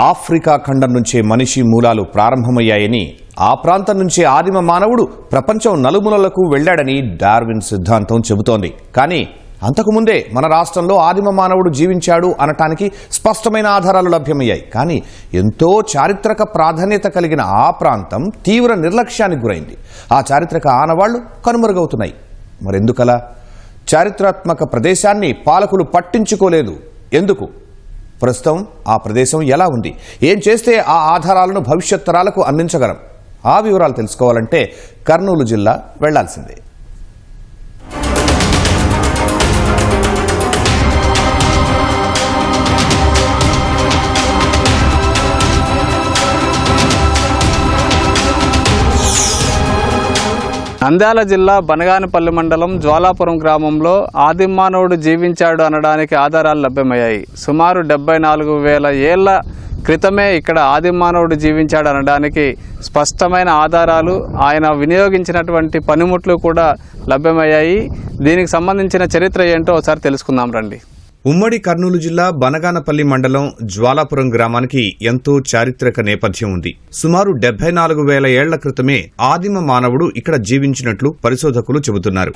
Africa ఖండం నుంచే మనిషి మూలాలు ప్రారంభమయ్యాయని ఆ ప్రాంతం నుంచే ఆదిమ మానవుడు ప్రపంచం నలుమూలలకు వెళ్ళాడని డార్విన్ సిద్ధాంతం చెబుతోంది. కానీ అంతకుముందే మన రాష్ట్రంలో ఆదిమ మానవుడు జీవించాడు అనటానికి స్పష్టమైన ఆధారాలు లభ్యమయ్యాయి. కానీ ఎంతో చారిత్రక ప్రాధాన్యత కలిగిన ఆ ప్రాంతం తీవ్ర నిర్లక్ష్యానికి గురైంది. ఆ చారిత్రక ఆనవాళ్ళు కనుమరుగవుతున్నాయి. మరెందుకలా? చారిత్రాత్మక ప్రదేశాన్ని పాలకులు పట్టించుకోలేదు. ఎందుకు? ప్రస్తుతం ఆ ప్రదేశం ఎలా ఉంది? ఏం చేస్తే ఆ ఆధారాలను భవిష్యత్ తరాలకు అందించగలం? ఆ వివరాలు తెలుసుకోవాలంటే కర్నూలు జిల్లా వెళ్ళాల్సిందే. నంద్యాల జిల్లా బనగానపల్లి మండలం జ్వాలాపురం గ్రామంలో ఆదిమానవుడు జీవించాడు అనడానికి ఆధారాలు లభ్యమయ్యాయి. సుమారు డెబ్బై నాలుగు వేల ఏళ్ళ క్రితమే ఇక్కడ ఆదిమానవుడు జీవించాడు అనడానికి స్పష్టమైన ఆధారాలు ఆయన వినియోగించినటువంటి పనిముట్లు కూడా లభ్యమయ్యాయి. దీనికి సంబంధించిన చరిత్ర ఏంటో ఒకసారి తెలుసుకుందాం రండి. ఉమ్మడి కర్నూలు జిల్లా బనగానపల్లి మండలం జ్వాలాపురం గ్రామానికి ఎంతో చారిత్రక నేపథ్యం ఉంది. సుమారు డెబ్బై నాలుగు వేల ఏళ్ళ క్రితమే ఆదిమ మానవుడు ఇక్కడ జీవించినట్లు పరిశోధకులు చెబుతున్నారు.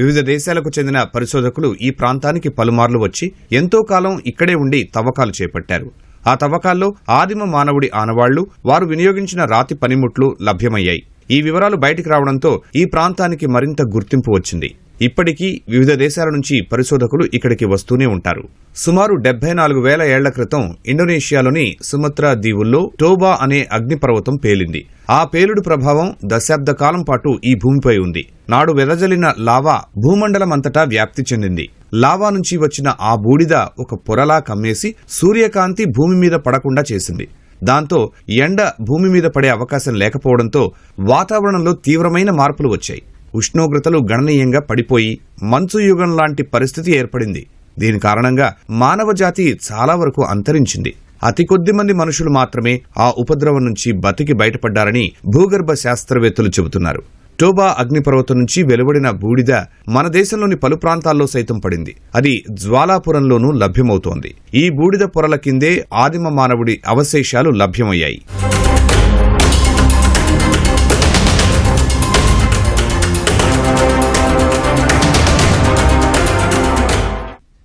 వివిధ దేశాలకు చెందిన పరిశోధకులు ఈ ప్రాంతానికి పలుమార్లు వచ్చి ఎంతో కాలం ఇక్కడే ఉండి తవ్వకాలు చేపట్టారు. ఆ తవ్వకాల్లో ఆదిమ మానవుడి ఆనవాళ్ళు వారు వినియోగించిన రాతి పనిముట్లు లభ్యమయ్యాయి. ఈ వివరాలు బయటికి రావడంతో ఈ ప్రాంతానికి మరింత గుర్తింపు వచ్చింది. ఇప్పటికీ వివిధ దేశాల నుంచి పరిశోధకులు ఇక్కడికి వస్తూనే ఉంటారు. సుమారు డెబ్బై నాలుగు వేల ఏళ్ళ క్రితం ఇండోనేషియాలోని సుమత్రా దీవుల్లో టోబా అనే అగ్నిపర్వతం పేలింది. ఆ పేలుడు ప్రభావం దశాబ్ద కాలం పాటు ఈ భూమిపై ఉంది. నాడు వెదజల్లిన లావా భూమండలం అంతటా వ్యాప్తి చెందింది. లావా నుంచి వచ్చిన ఆ బూడిద ఒక పొరలా కమ్మేసి సూర్యకాంతి భూమి మీద పడకుండా చేసింది. దాంతో ఎండ భూమి మీద పడే అవకాశం లేకపోవడంతో వాతావరణంలో తీవ్రమైన మార్పులు వచ్చాయి. ఉష్ణోగ్రతలు గణనీయంగా పడిపోయి మంచు యుగం లాంటి పరిస్థితి ఏర్పడింది. దీని కారణంగా మానవ జాతి చాలా వరకు అంతరించింది. అతి కొద్ది మంది మనుషులు మాత్రమే ఆ ఉపద్రవం నుంచి బతికి బయటపడ్డారని భూగర్భ శాస్త్రవేత్తలు చెబుతున్నారు. టోబా అగ్నిపర్వతం నుంచి వెలువడిన బూడిద మన దేశంలోని పలు ప్రాంతాల్లో సైతం పడింది. అది జ్వాలాపురంలోనూ లభ్యమవుతోంది. ఈ బూడిద పొరల కిందే ఆదిమ మానవుడి అవశేషాలు లభ్యమయ్యాయి.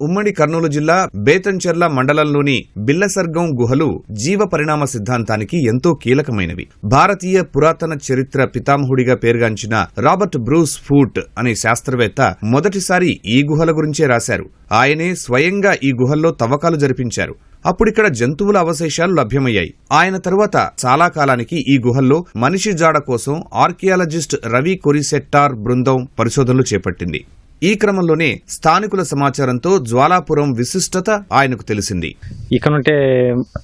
ఉమ్మడి కర్నూలు జిల్లా బేతంచెర్ల మండలంలోని బిల్లసర్గం గుహలు జీవ పరిణామ సిద్ధాంతానికి ఎంతో కీలకమైనవి. భారతీయ పురాతన చరిత్ర పితామహుడిగా పేరుగాంచిన రాబర్ట్ బ్రూస్ ఫూట్ అనే శాస్త్రవేత్త మొదటిసారి ఈ గుహల గురించే రాశారు. ఆయనే స్వయంగా ఈ గుహల్లో తవ్వకాలు జరిపించారు. అప్పుడిక్కడ జంతువుల అవశేషాలు లభ్యమయ్యాయి. ఆయన తరువాత చాలా కాలానికి ఈ గుహల్లో మనిషి జాడ కోసం ఆర్కియాలజిస్ట్ రవి కొరిసెట్టార్ బృందం పరిశోధనలు చేపట్టింది. ఈ క్రమంలోనే స్థానికుల సమాచారంతో జ్వాలాపురం విశిష్టత ఆయనకు తెలిసింది. ఇక్కడ నుంటే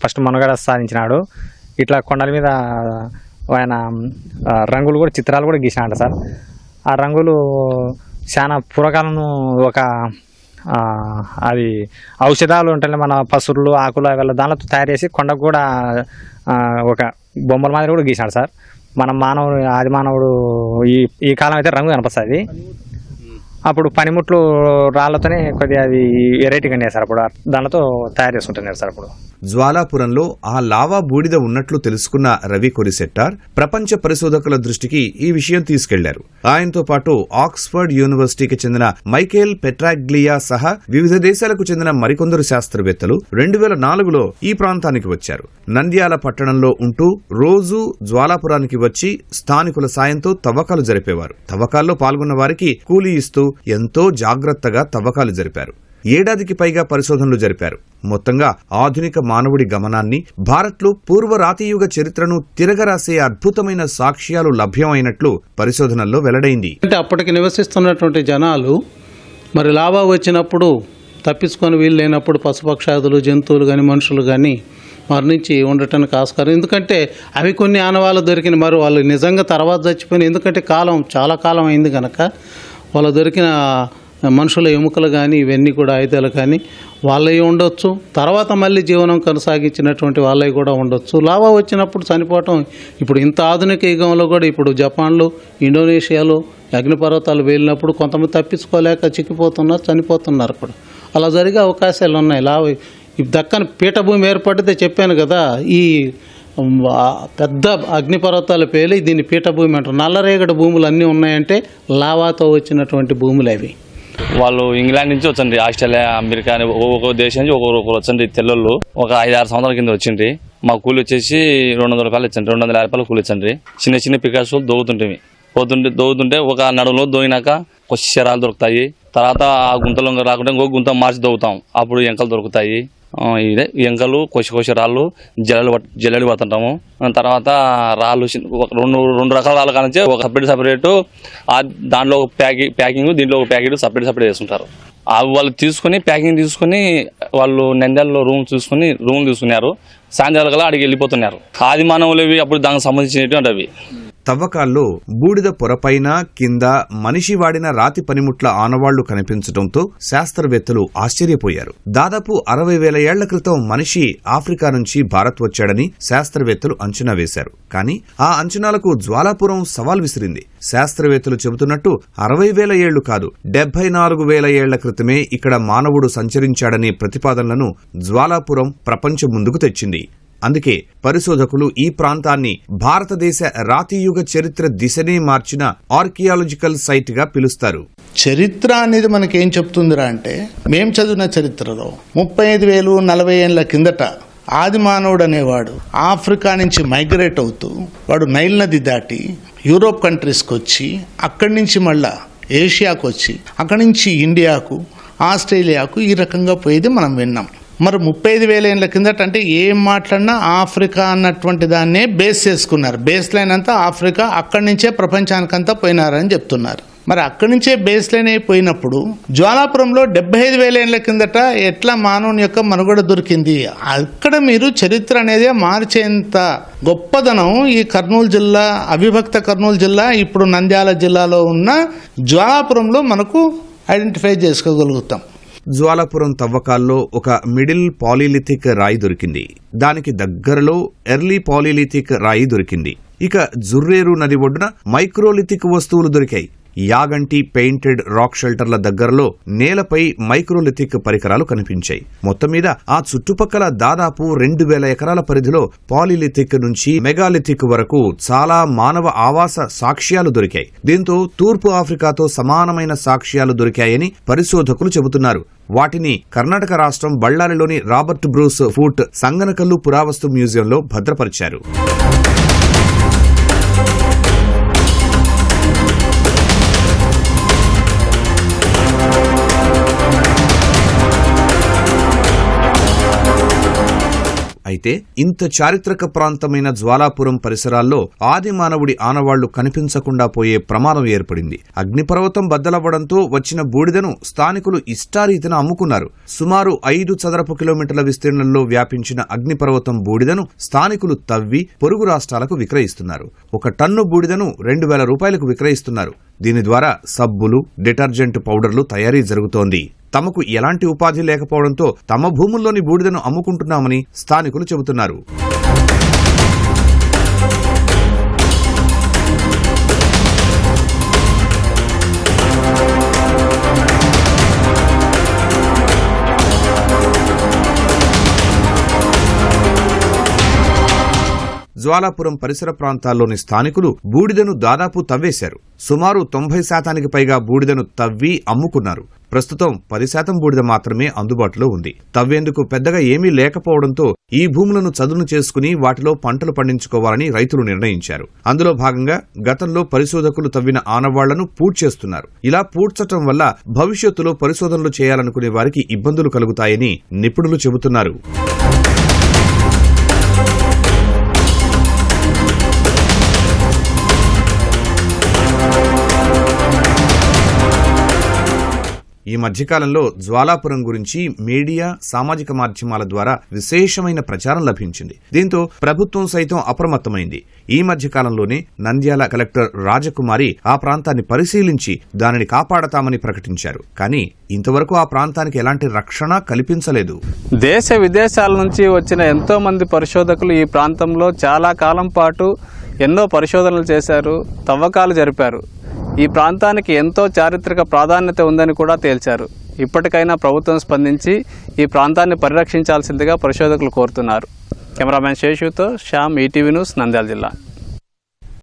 ఫస్ట్ మనుగడ సాధించినాడు. ఇట్లా కొండల మీద ఆయన రంగులు కూడా చిత్రాలు కూడా గీసినాడు సార్. ఆ రంగులు చాలా పూర్వకాలం ఒక అది ఔషధాలు ఉంటాయి మన పసురులు ఆకులు అవి దానితో తయారు చేసి కొండకు కూడా ఒక బొమ్మల మాదిరి కూడా గీసినాడు సార్. మన మానవుడు ఆది మానవుడు ఈ ఈ కాలం అయితే రంగు కనిపిస్తుంది అప్పుడు పనిముట్లు రాళ్ళతోనే కొద్దిగా అది వెరైటీగా ఉన్నాయి అప్పుడు. దానితో తయారు చేసుకుంటున్నారు సార్ అప్పుడు. జ్వాలాపురంలో ఆ లావా బూడిద ఉన్నట్లు తెలుసుకున్న రవి కొరిసెట్టార్ ప్రపంచ పరిశోధకుల దృష్టికి ఈ విషయం తీసుకెళ్ళారు. ఆయనతో పాటు ఆక్స్ఫర్డ్ యూనివర్సిటీకి చెందిన మైకేల్ పెట్రాగ్లియా సహా వివిధ దేశాలకు చెందిన మరికొందరు శాస్త్రవేత్తలు రెండు వేల నాలుగులో ఈ ప్రాంతానికి వచ్చారు. నంద్యాల పట్టణంలో ఉంటూ రోజూ జ్వాలాపురానికి వచ్చి స్థానికుల సాయంతో తవ్వకాలు జరిపేవారు. తవ్వకాల్లో పాల్గొన్న వారికి కూలీ ఇస్తూ ఎంతో జాగ్రత్తగా తవ్వకాలు జరిపారు. ఏడాదికి పైగా పరిశోధనలు జరిపారు. మొత్తంగా ఆధునిక మానవుడి గమనాన్ని భారత్లో పూర్వరాతియుగ చరిత్రను తిరగరాసే అద్భుతమైన సాక్ష్యాలు లభ్యమైనట్లు పరిశోధనల్లో వెల్లడైంది. అంటే అప్పటికి నివసిస్తున్నటువంటి జనాలు మరి లాభా వచ్చినప్పుడు తప్పించుకొని వీలు లేనప్పుడు పశుపక్షాదులు జంతువులు కానీ మనుషులు కానీ మరణించి ఉండటానికి ఆస్కారం. ఎందుకంటే అవి కొన్ని ఆనవాళ్ళు దొరికిన మరి వాళ్ళు నిజంగా తర్వాత చచ్చిపోయిన ఎందుకంటే కాలం చాలా కాలం అయింది కనుక వాళ్ళు దొరికిన మనుషుల ఎముకలు కానీ ఇవన్నీ కూడా ఆయుధాలు కానీ వాళ్ళవి ఉండొచ్చు. తర్వాత మళ్ళీ జీవనం కొనసాగించినటువంటి వాళ్ళవి కూడా ఉండొచ్చు. లావా వచ్చినప్పుడు చనిపోవటం ఇప్పుడు ఇంత ఆధునిక యుగంలో కూడా ఇప్పుడు జపాన్లో ఇండోనేషియాలో అగ్నిపర్వతాలు వెళ్ళినప్పుడు కొంతమంది తప్పించుకోలేక చిక్కిపోతున్నారు చనిపోతున్నారు కూడా. అలా జరిగే అవకాశాలు ఉన్నాయి లావా దక్కని పీఠభూమి ఏర్పడితే చెప్పాను కదా ఈ పెద్ద అగ్నిపర్వతాలు పేలి దీన్ని పీఠభూమి అంటారు. నల్లరేగడి భూములు అన్నీ ఉన్నాయంటే లావాతో వచ్చినటువంటి భూములు అవి. వాళ్ళు ఇంగ్లాండ్ నుంచి వచ్చండి ఆస్ట్రేలియా అమెరికా అని ఒక్కొక్క దేశం నుంచి ఒక్కొక్కరు వచ్చండి. తెల్లళ్ళు ఒక ఐదు ఆరు సంవత్సరాల కింద వచ్చిండ్రి మా కూలి వచ్చేసి రెండు వందల రూపాయలు ఇచ్చండి రెండు వందల యాభై రూపాయలు కూలి ఇచ్చండి చిన్న చిన్న పికాసులు దోగుతుంటే పోతుంటే దోగుతుంటే ఒక నడులో దోగినాక కొద్దిరాలు దొరుకుతాయి. తర్వాత ఆ గుంతలో రాకుండా రాకుంటే ఇంకో గుంత మార్చి దోగుతాం. అప్పుడు ఎంకలు దొరుకుతాయి. ఇదే ఎంకలు కోసి కొసి రాళ్ళు జల్లెలు జల్లెలు పడుతుంటాము. తర్వాత రాళ్ళు ఒక రెండు రెండు రకాల రాళ్ళు కానించి ఒక సపరేట్ సపరేట్ దాంట్లో ఒక ప్యాకింగ్ ప్యాకింగ్ దీంట్లో ఒక ప్యాకెట్ సపరేట్ సపరేట్ చేసుకుంటారు అవి వాళ్ళు తీసుకొని ప్యాకింగ్ తీసుకొని వాళ్ళు నంద్యాలలో రూమ్ చూసుకొని రూమ్ తీసుకున్నారు. సాయంత్రాల కల్లా అడిగి వెళ్ళిపోతున్నారు. ఆది మానవులు ఇవి అప్పుడు దానికి సంబంధించినటువంటి అవి తవ్వకాల్లో బూడిద పొరపైన కింద మనిషి వాడిన రాతి పనిముట్ల ఆనవాళ్ళు కనిపించడంతో శాస్త్రవేత్తలు ఆశ్చర్యపోయారు. దాదాపు అరవై వేల ఏళ్ళ క్రితం మనిషి ఆఫ్రికా నుంచి భారత్ వచ్చాడని శాస్త్రవేత్తలు అంచనా వేశారు. కానీ ఆ అంచనాలకు జ్వాలాపురం సవాల్ విసిరింది. శాస్త్రవేత్తలు చెబుతున్నట్టు అరవై వేల ఏళ్ళు కాదు డెబ్బై నాలుగు వేల ఏళ్ళ క్రితమే ఇక్కడ మానవుడు సంచరించాడనే ప్రతిపాదనలను జ్వాలాపురం ప్రపంచం ముందుకు తెచ్చింది. అందుకే పరిశోధకులు ఈ ప్రాంతాన్ని భారతదేశ రాతియుగ చరిత్ర దిశనే మార్చిన ఆర్కియాలజికల్ సైట్గా పిలుస్తారు. చరిత్ర అనేది మనకేం చెప్తుందిరా అంటే మేం చదివిన చరిత్రలో ముప్పై ఐదు వేలు నలభై ఏళ్ళ కిందట ఆది మానవుడు అనేవాడు ఆఫ్రికా నుంచి మైగ్రేట్ అవుతూ వాడు నైల్ నది దాటి యూరోప్ కంట్రీస్కి వచ్చి అక్కడి నుంచి మళ్ళా ఏషియాకు వచ్చి అక్కడి నుంచి ఇండియాకు ఆస్ట్రేలియాకు ఈ రకంగా పోయేది మనం విన్నాం. మరి ముప్పై ఐదు వేల ఏళ్ళ కిందట అంటే ఏం మాట్లాడినా ఆఫ్రికా అన్నటువంటి దాన్నే బేస్ చేసుకున్నారు. బేస్ లైన్ అంతా ఆఫ్రికా అక్కడి నుంచే ప్రపంచానికంతా పోయినారని చెప్తున్నారు. మరి అక్కడి నుంచే బేస్ లైన్ అయిపోయినప్పుడు జ్వాలాపురంలో డెబ్బై ఐదు వేల ఏళ్ళ కిందట ఎట్లా మానవుని యొక్క మనుగడ దొరికింది? అక్కడ మీరు చరిత్ర అనేది మార్చేంత గొప్పదనం ఈ కర్నూలు జిల్లా అవిభక్త కర్నూలు జిల్లా ఇప్పుడు నంద్యాల జిల్లాలో ఉన్న జ్వాలాపురంలో మనకు ఐడెంటిఫై చేసుకోగలుగుతాం. జ్వాలాపురం తవ్వకాల్లో ఒక మిడిల్ పాలిలిథిక్ రాయి దొరికింది. దానికి దగ్గరలో ఎర్లీ పాలిలిథిక్ రాయి దొరికింది. ఇక జుర్రేరు నది ఒడ్డున మైక్రోలిథిక్ వస్తువులు దొరికాయి. యాగంటి పెయింటెడ్ రాక్ షెల్టర్ల దగ్గరలో నేలపై మైక్రోలిథిక్ పరికరాలు కనిపించాయి. మొత్తం మీద ఆ చుట్టుపక్కల దాదాపు రెండు వేల ఎకరాల పరిధిలో పాలిలిథిక్ నుంచి మెగాలిథిక్ వరకు చాలా మానవ ఆవాస సాక్ష్యాలు దొరికాయి. దీంతో తూర్పు ఆఫ్రికాతో సమానమైన సాక్ష్యాలు దొరికాయని పరిశోధకులు చెబుతున్నారు. వాటిని కర్ణాటక రాష్ట్రం బళ్ళారిలోని రాబర్ట్ బ్రూస్ ఫూట్ సంగనకల్లు పురావస్తు మ్యూజియంలో భద్రపరిచారు. అయితే ఇంత చారిత్రక ప్రాంతమైన జ్వాలాపురం పరిసరాల్లో ఆది మానవుడి ఆనవాళ్ళు కనిపించకుండా పోయే ప్రమాదం ఏర్పడింది. అగ్నిపర్వతం బద్దలవ్వడంతో వచ్చిన బూడిదను స్థానికులు ఇష్టారీతిన అమ్ముకున్నారు. సుమారు ఐదు చదరపు కిలోమీటర్ల విస్తీర్ణంలో వ్యాపించిన అగ్నిపర్వతం బూడిదను స్థానికులు తవ్వి పొరుగు రాష్ట్రాలకు విక్రయిస్తున్నారు. ఒక టన్ను బూడిదను రెండు వేల రూపాయలకు విక్రయిస్తున్నారు. దీని ద్వారా సబ్బులు డిటర్జెంట్ పౌడర్లు తయారీ జరుగుతోంది. తమకు ఎలాంటి ఉపాధి లేకపోవడంతో తమ భూముల్లోని బూడిదను అమ్ముకుంటున్నామని స్థానికులు చెబుతున్నారు. జ్వాలాపురం పరిసర ప్రాంతాల్లోని స్థానికులు బూడిదను దాదాపు తవ్వేశారు. సుమారు తొంభై శాతానికి పైగా బూడిదను తవ్వి అమ్ముకున్నారు. ప్రస్తుతం పది శాతం బూడిద మాత్రమే అందుబాటులో ఉంది. తవ్వేందుకు పెద్దగా ఏమీ లేకపోవడంతో ఈ భూములను చదును చేసుకుని వాటిలో పంటలు పండించుకోవాలని రైతులు నిర్ణయించారు. అందులో భాగంగా గతంలో పరిశోధకులు తవ్విన ఆనవాళ్ళను పూడ్చేస్తున్నారు. ఇలా పూడ్చటం వల్ల భవిష్యత్తులో పరిశోధనలు చేయాలనుకునే వారికి ఇబ్బందులు కలుగుతాయని నిపుణులు చెబుతున్నారు. ఈ మధ్యకాలంలో జ్వాలాపురం గురించి మీడియా సామాజిక మాధ్యమాల ద్వారా విశేషమైన ప్రచారం లభించింది. దీంతో ప్రభుత్వం సైతం అప్రమత్తమైంది. ఈ మధ్యకాలంలోనే నంద్యాల కలెక్టర్ రాజకుమారి ఆ ప్రాంతాన్ని పరిశీలించి దానిని కాపాడతామని ప్రకటించారు. కానీ ఇంతవరకు ఆ ప్రాంతానికి ఎలాంటి రక్షణ కల్పించలేదు. దేశ విదేశాల నుంచి వచ్చిన ఎంతో మంది పరిశోధకులు ఈ ప్రాంతంలో చాలా కాలం పాటు ఎన్నో పరిశోధనలు చేశారు తవ్వకాలు జరిపారు. ఈ ప్రాంతానికి ఎంతో చారిత్రక ప్రాధాన్యత ఉందని కూడా తేల్చారు. ఇప్పటికైనా ప్రభుత్వం స్పందించి ఈ ప్రాంతాన్ని పరిరక్షించాల్సిందిగా పరిశోధకులు కోరుతున్నారు. కెమెరామెన్ శేషుతో శ్యామ్ ఈటీవీ న్యూస్ నంద్యాల జిల్లా.